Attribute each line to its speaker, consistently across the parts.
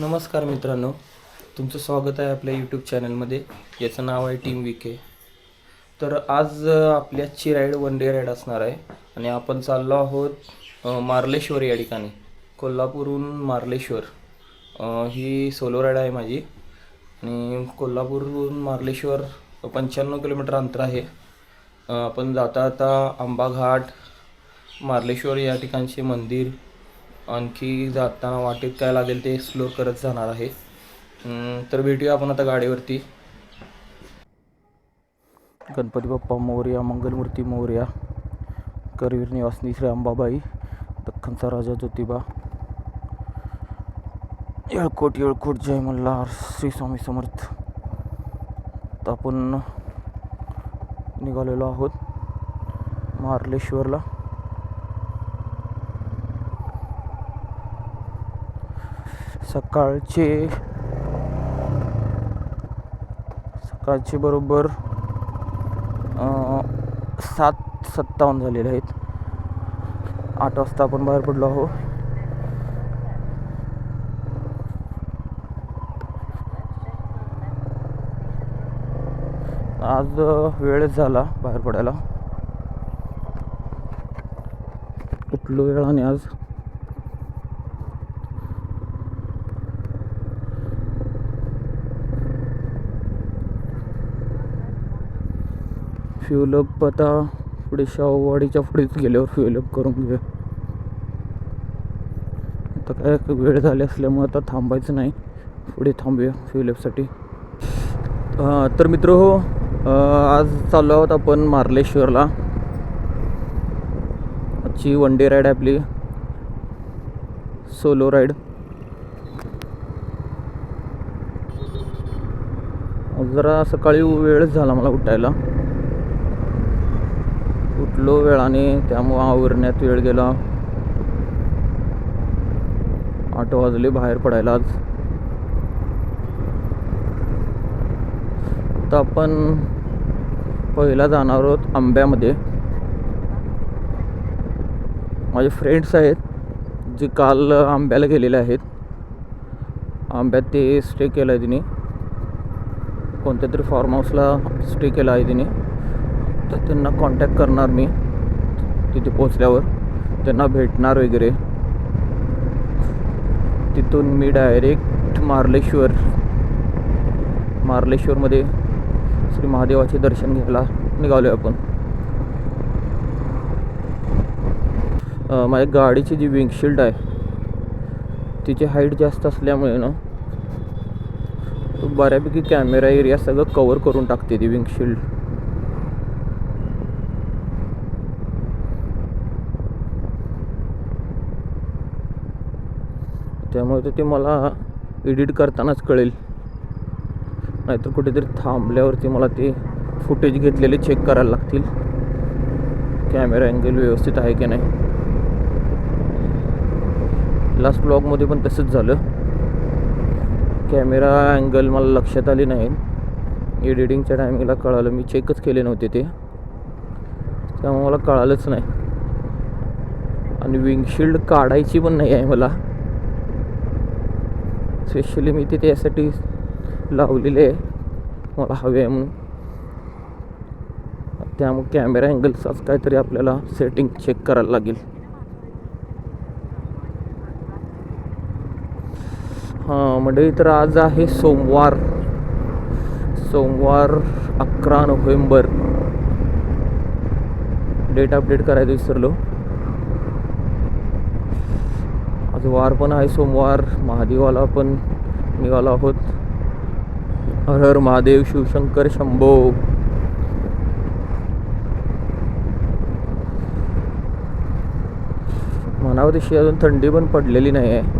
Speaker 1: नमस्कार मित्रांनो तुमचं स्वागत आहे आपल्या यूट्यूब चॅनलमध्ये याचं नाव आहे टीम विके तर आज आपल्याची आपली आजची राईड वन डे राईड असणार आहे आणि आपण चाललो आहोत मार्लेश्वर या ठिकाणी. कोल्हापूरहून मार्लेश्वर. ही सोलो राईड आहे माझी. आणि कोल्हापूरहून मार्लेश्वर पंच्याण्णव किलोमीटर अंतर आहे. आपण जाता जाता आंबा घाट मार्लेश्वर या ठिकाणचे मंदिर आणखी जाताना वाटेत काय लागेल ते एक्सप्लोर करत जाणार आहे. तर भेटूया आपण आता गाडीवरती. गणपती बाप्पा मोर्या मंगलमूर्ती मोर्या करवीर निवासनी श्री अंबाबाई दख्खनचा राजा ज्योतिबा येळकोट येळकोट जय मल्हार श्री स्वामी समर्थ. तर आपण निघालेलो आहोत मार्लेश्वरला. सकाळचे. सकाळचे बरोबर सात सत्तावन्न झालेले आहेत. आठ वाजता आपण बाहेर पडलो आहो आज वेळच झाला बाहेर पडायला. उठलो वेळाने आज. फ्युलअप आता पुढे शाहूवाडीच्या पुढेच गेल्यावर फ्युलअप करून घेऊया. आता काय वेळ झाली असल्यामुळे आता थांबायचं नाही. पुढे थांबूया फ्युलअपसाठी तर मित्र हो आज चाललो आहोत आपण मार्लेश्वरला. आजची वन डे राईड आपली. सोलो राईड जरा सकाळी वेळच झाला मला उठायला. उठलो वेळाने त्यामुळं आवरण्यात वेळ गेला. आठ वाजले बाहेर पडायला आज. तर आपण पहिला जाणार आहोत आंब्यामध्ये. माझे फ्रेंड्स आहेत जे काल आंब्याला गेलेले आहेत. आंब्यात ते स्टे केला आहे तिने. कोणत्या तरी फार्म हाऊसला स्टे केला आहे तिने. तर त्यांना कॉन्टॅक्ट करणार मी तिथे पोचल्यावर त्यांना भेटणार वगैरे. तिथून मी डायरेक्ट मार्लेश्वर मार्लेश्वरमध्ये श्री महादेवाचे दर्शन घ्यायला निघालो आहे आपण माझ्या गाडीची जी विंगशिल्ड आहे तिची हाईट जास्त असल्यामुळे ना बऱ्यापैकी कॅमेरा एरिया सगळं कवर करून टाकते ती विंगशिल्ड त्यामुळे तर ते मला एडिट करतानाच कळेल. नाहीतर कुठेतरी थांबल्यावरती मला ते फुटेज घेतलेले चेक करायला लागतील. कॅमेरा अँगल व्यवस्थित आहे की नाही? लास्ट ब्लॉगमध्ये पण तसंच झालं. कॅमेरा अँगल मला लक्षात आले नाही. एडिटिंगच्या टायमिंगला कळालं. मी चेकच केले नव्हते ते. त्यामुळे मला कळालंच नाही. आणि विंगशिल्ड काढायची पण नाही आहे मला. स्पेशली मी तिथे यासाठी लावलेले आहे. मला हवे आहे म्हणून. त्यामुळे कॅमेरा अँगलचाच काहीतरी आपल्याला सेटिंग चेक करायला लागेल. हां म्हणजे तर आज आहे सोमवार. सोमवार अकरा नोव्हेंबर. डेट अपडेट करायचं विसरलो. आज वार पण आहे सोमवार. महादेवाला पण निघालो आहोत. हर हर महादेव शिवशंकर शंभो. म्हणावं तशी अजून थंडी पण पडलेली नाही आहे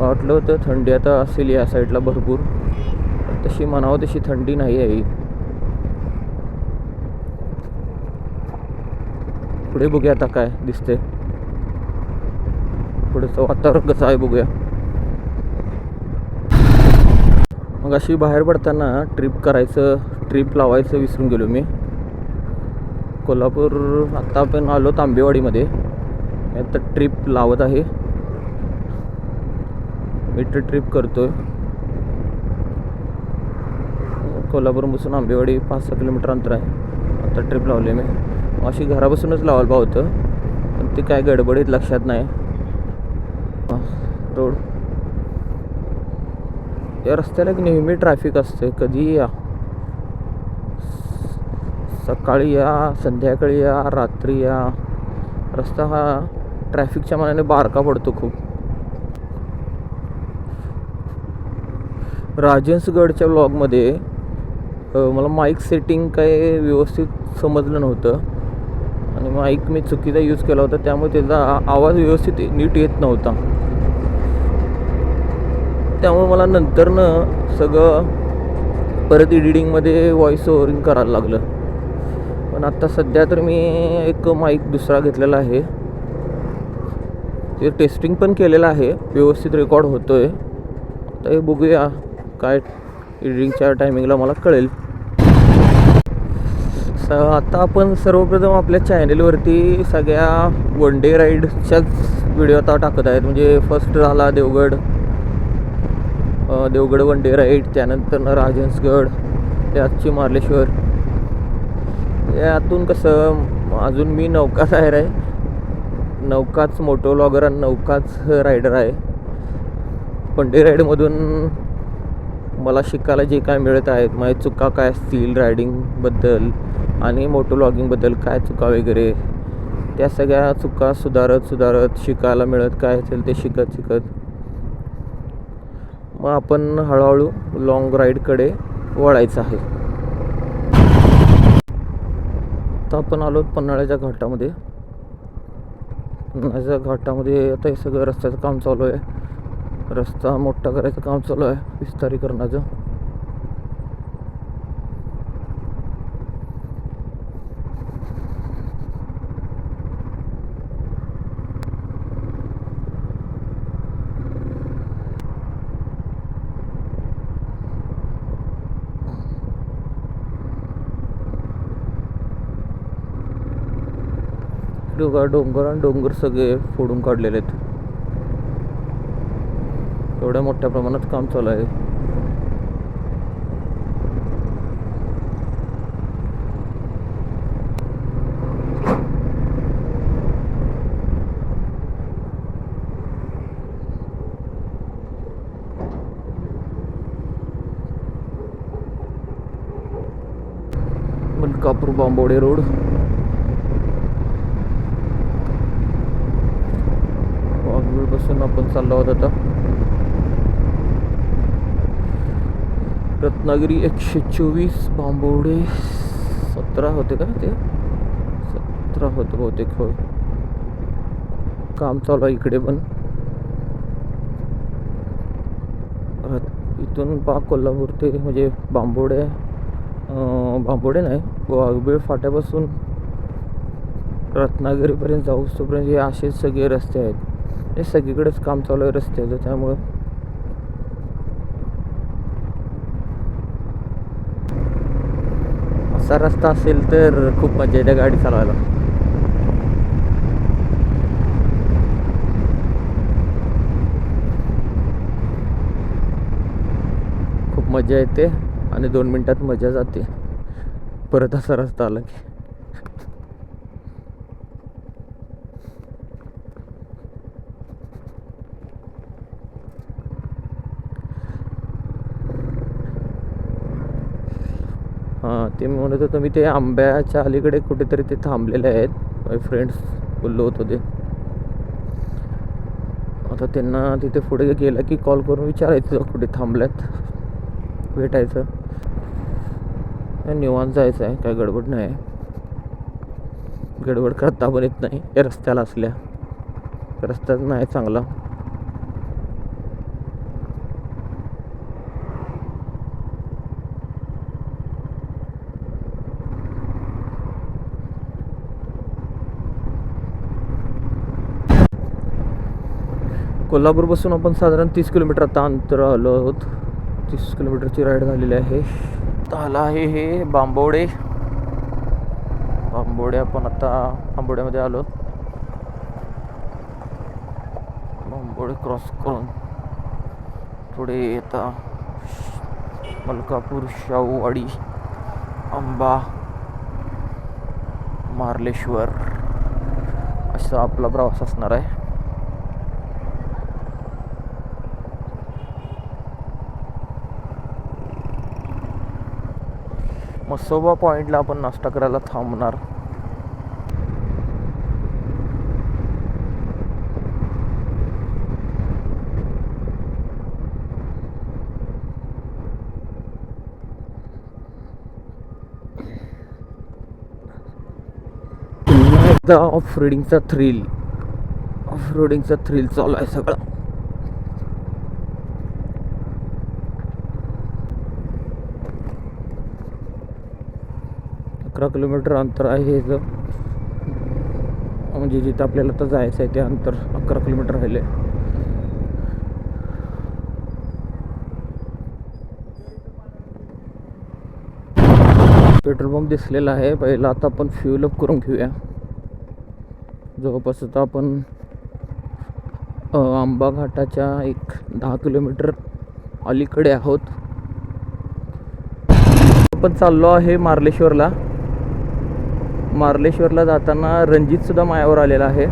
Speaker 1: वाटलं होतं थंडी आता असेल या साईडला भरपूर. तशी म्हणावं तशी थंडी नाही आहे पुढे बघूया आता काय दिसते पुढेचं वातावरण कसं आहे बघूया. मग अशी बाहेर पडताना ट्रिप करायचं ट्रिप लावायचं विसरून गेलो मी. कोल्हापूर आत्ता आपण आलो तांबेवाडीमध्ये. मी आता ट्रिप लावत आहे. मी तर ट्रिप करतोय. कोल्हापूरपासून आंबेवाडी पाच सहा किलोमीटर अंतर आहे. आता ट्रिप लावली मी. अशी घरापासूनच लावायला पाहिजे होतं. पण ते काय गडबडीत लक्षात नाही. रोड. या रस्त्याला एक नेहमी ट्रॅफिक असते कधी या. सकाळी या संध्याकाळी या रात्री या. रस्ता हा ट्रॅफिकच्या मनाने बारका पडतो खूप. राजेंसगडच्या ब्लॉगमध्ये मला माईक सेटिंग काय व्यवस्थित समजलं नव्हतं. आणि माईक मी चुकीचा यूज केला होता त्यामुळे त्याचा आवाज व्यवस्थित नीट येत नव्हता. त्यामुळे मला नंतरनं सगळं परत एडिटिंगमध्ये व्हॉइस ओव्हरिंग करायला लागलं. पण आत्ता सध्या तर मी एक माईक दुसरा घेतलेला आहे. ते टेस्टिंग पण केलेलं आहे व्यवस्थित रेकॉर्ड होतो आहे आता हे बघूया काय एडिटिंगच्या टायमिंगला मला कळेल. तर आता आपण सर्वप्रथम आपल्या चॅनेलवरती सगळ्या वन डे राईडच्याच व्हिडिओ आता टाकत आहेत. म्हणजे फर्स्ट झाला Devgad. Devgad one day ride त्यानंतर राजहंसगड त्याची मार्लेश्वर. यातून कसं अजून मी नौकाच आहेर आहे. नौकाच मोटोलॉगर आणि नौकाच रायडर आहे. वन डे राईडमधून मला शिकायला जे काय मिळत आहेत माझ्या चुका काय असतील रायडिंगबद्दल आणि मोटो लॉगिंगबद्दल काय चुका वगैरे त्या सगळ्या चुका सुधारत सुधारत शिकायला मिळत काय असेल ते शिकत शिकत. मग आपण हळूहळू लॉंग राईडकडे वळायचं आहे. आता आपण आलो पन्हाळ्याच्या घाटामध्ये. पन्हाळ्याच्या घाटामध्ये आता हे सगळं रस्त्याचं काम चालू आहे. रस्ता मोठा करायचं काम चालू आहे. विस्तारीकरणाचं. डोंगर डोंगर आणि डोंगर सगळे फोडून काढलेले आहेत. एवढ्या मोठ्या प्रमाणात काम चालू आहे. मलकापूर बांबोडे रोड. वाघवीळपासून आपण चाललो आहोत आता. रत्नागिरी एकशे चोवीस बांबोडे सतरा होते का ते? सतरा होते बहुतेक होय. काम चालू आहे इकडे पण. इथून पा कोल्हापूर ते म्हणजे बांबोडे बांबोडे नाही वाघबीळ फाट्यापासून रत्नागिरीपर्यंत जाऊ तोपर्यंत हे असेच सगळे रस्ते आहेत. हे सगळीकडेच काम चालू आहे रस्त्याचं त्यामुळं असा रस्ता असेल तर खूप मजा येते गाडी चालवायला. खूप मजा येते आणि दोन मिनटात मजा जाते. परत असा रस्ता आला की हां ते म्हणत होतं मी ते आंब्याच्या अलीकडे कुठेतरी ते थांबलेले आहेत. माझे फ्रेंड्स बोललो होतो ते. आता त्यांना तिथे पुढे गेलं की कॉल करून विचारायचं कुठे थांबल्यात. भेटायचं. काय निवांत जायचं आहे काय गडबड नाही गडबड करता पण येत नाही. या रस्त्याला असल्या. रस्ताच नाही चांगला. कोल्हापूरपासून आपण साधारण तीस किलोमीटर आता अंतर आलो आहोत. तीस किलोमीटरची राईड झालेली आहे. आला आहे हे बांबोडे. बांबोडे आपण आता बांबोड्यामध्ये आलो. बांबोडे क्रॉस करून पुढे येता मलकापूर शाहूवाडी आंबा मार्लेश्वर असा आपला प्रवास असणार आहे. मसोबा पॉईंटला आपण नाश्ता करायला थांबणार. ऑफ रोडिंगचा थ्रिल ऑफ रोडिंगचा थ्रिल चालू आहे सगळं. अकरा किलोमीटर अंतर आहे हे म्हणजे जिथं आपल्याला तर जायचं आहे ते अंतर अकरा किलोमीटर राहिले. पेट्रोल पंप दिसलेला आहे. पहिला आता आपण फ्युल अप करून घेऊया. जवळपास आता आपण आंबा घाटाच्या एक दहा किलोमीटर अलीकडे आहोत. आपण चाललो आहे मार्लेश्वरला. मार्लेश्वरला जाताना रणजितसुद्धा मायावर आलेला आहे.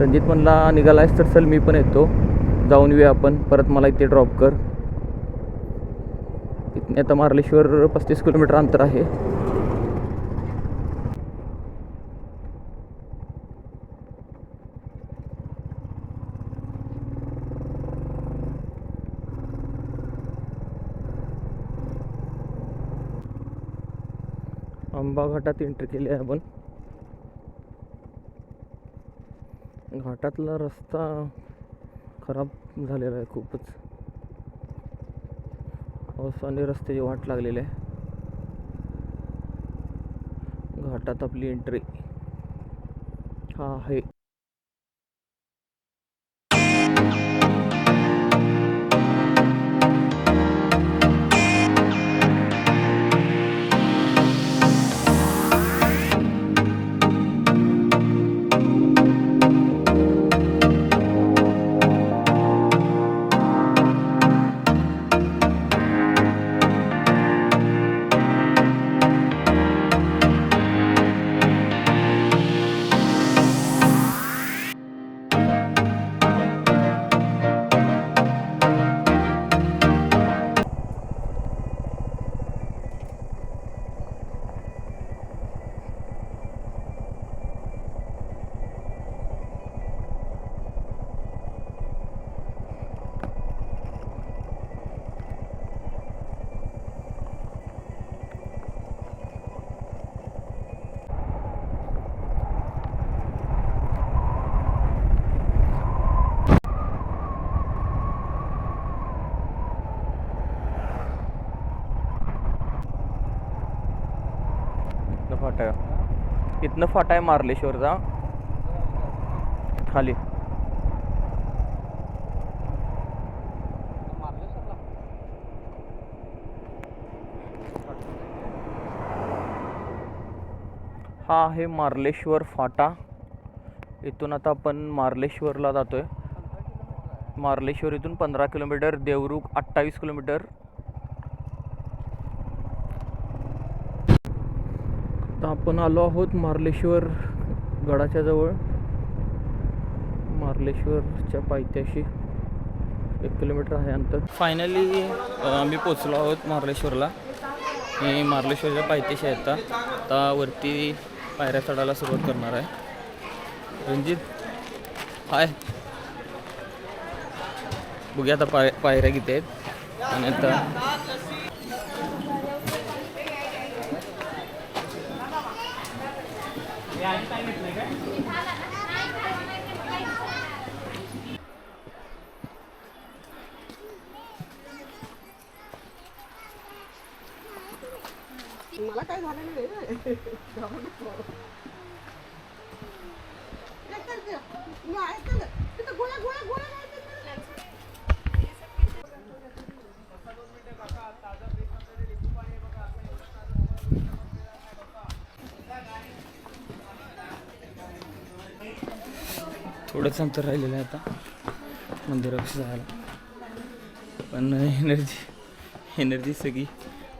Speaker 1: रणजित म्हणला निघालायस तर चल मी पण येतो. जाऊन येऊया आपण. परत मला इथे ड्रॉप कर. इथने आता मार्लेश्वर पस्तीस किलोमीटर अंतर आहे. आंबा घाटात एंट्री केली आहे आपण. घाटातला रस्ता खराब झालेला आहे खूपच. पावसाने रस्त्याची वाट लागलेली आहे. घाटात आपली एंट्री हा आहे. फाटा आहे. इथनं फाटा आहे मार्लेश्वरचा. खाली. हा आहे मार्लेश्वर फाटा. इथून आता आपण मार्लेश्वरला जातोय. मार्लेश्वर इथून पंधरा किलोमीटर देवरुख अठ्ठावीस किलोमीटर आता आपण आलो आहोत मार्लेश्वर गडाच्या जवळ. मार्लेश्वरच्या पायथ्याशी एक किलोमीटर आहे अंतर. फायनली आम्ही पोचलो आहोत मार्लेश्वरला. मी मार्लेश्वरच्या पायथ्याशी आहे आता. आता वरती पायऱ्या चढायला सुरुवात करणार आहे. रणजित हाय. बघूया आता पाय पायऱ्या किती आहेत. आणि आता
Speaker 2: मला काय झालं नाही मी ऐकलं. तिथं गोळ्या गोळ्या गोळ्या
Speaker 1: एवढंच अंतर राहिलेलं आहे आता. मंदिरापाशी जायला. पण एनर्जी एनर्जी सगळी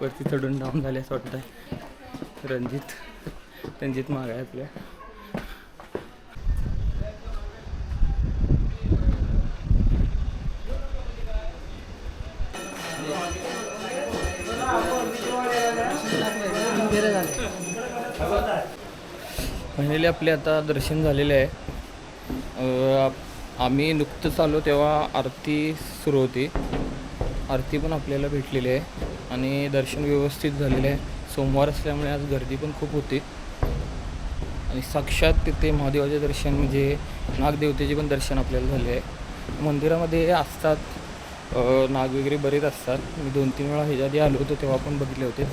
Speaker 1: वरती चढून डाऊन झाली असं वाटतं आहे रणजित रणजित माग आहे आपल्या. फायनली आपले आता दर्शन झालेले आहे. आम्ही नुकतंच आलो तेव्हा आरती सुरू होती. आरती पण आपल्याला भेटलेली आहे आणि दर्शन व्यवस्थित झालेलं आहे. सोमवार असल्यामुळे आज गर्दी पण खूप होती. आणि साक्षात तिथे महादेवाचे दर्शन म्हणजे नागदेवतेचे पण दर्शन आपल्याला झाले आहे. मंदिरामध्ये असतात. नाग वगैरे बरेच असतात. मी दोन तीन वेळा ह्याच्या आधी आलो होतो तेव्हा पण बघितले होते.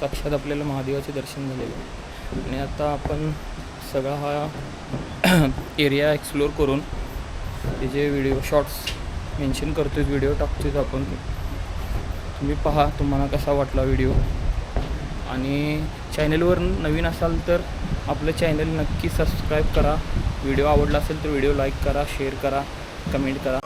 Speaker 1: साक्षात आपल्याला महादेवाचे दर्शन झालेले आणि आता आपण सगळा हा एरिया एक्सप्लोर करून त्याचे व्हिडिओ शॉर्ट्स मेन्शन करतो आहे व्हिडिओ आहे आपण तुम्ही पहा तुम्हाला कसा वाटला व्हिडिओ आणि चॅनलवर नवीन असाल तर आपलं चॅनल नक्की सबस्क्राईब करा. व्हिडिओ आवडला असेल तर व्हिडिओ लाईक करा शेअर करा कमेंट करा.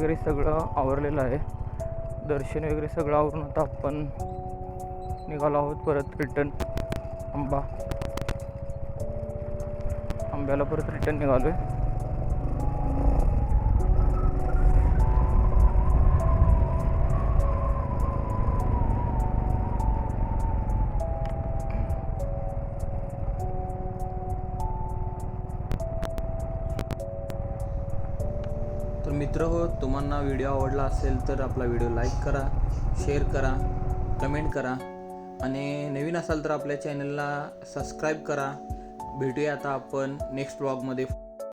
Speaker 1: वगैरे सगळं आवरलेलं आहे. दर्शन वगैरे सगळं आवरून आता आपण निघालो आहोत परत रिटर्न आंबा. आंब्याला परत रिटर्न निघालो आहे मित्र हो तुम्हाला व्हिडिओ आवडला असेल तर आपला व्हिडिओ लाईक करा शेअर करा कमेंट करा. आणि नवीन असाल तर आपल्या चॅनलला सबस्क्राईब करा. भेटूया आता आपण नेक्स्ट ब्लॉगमध्ये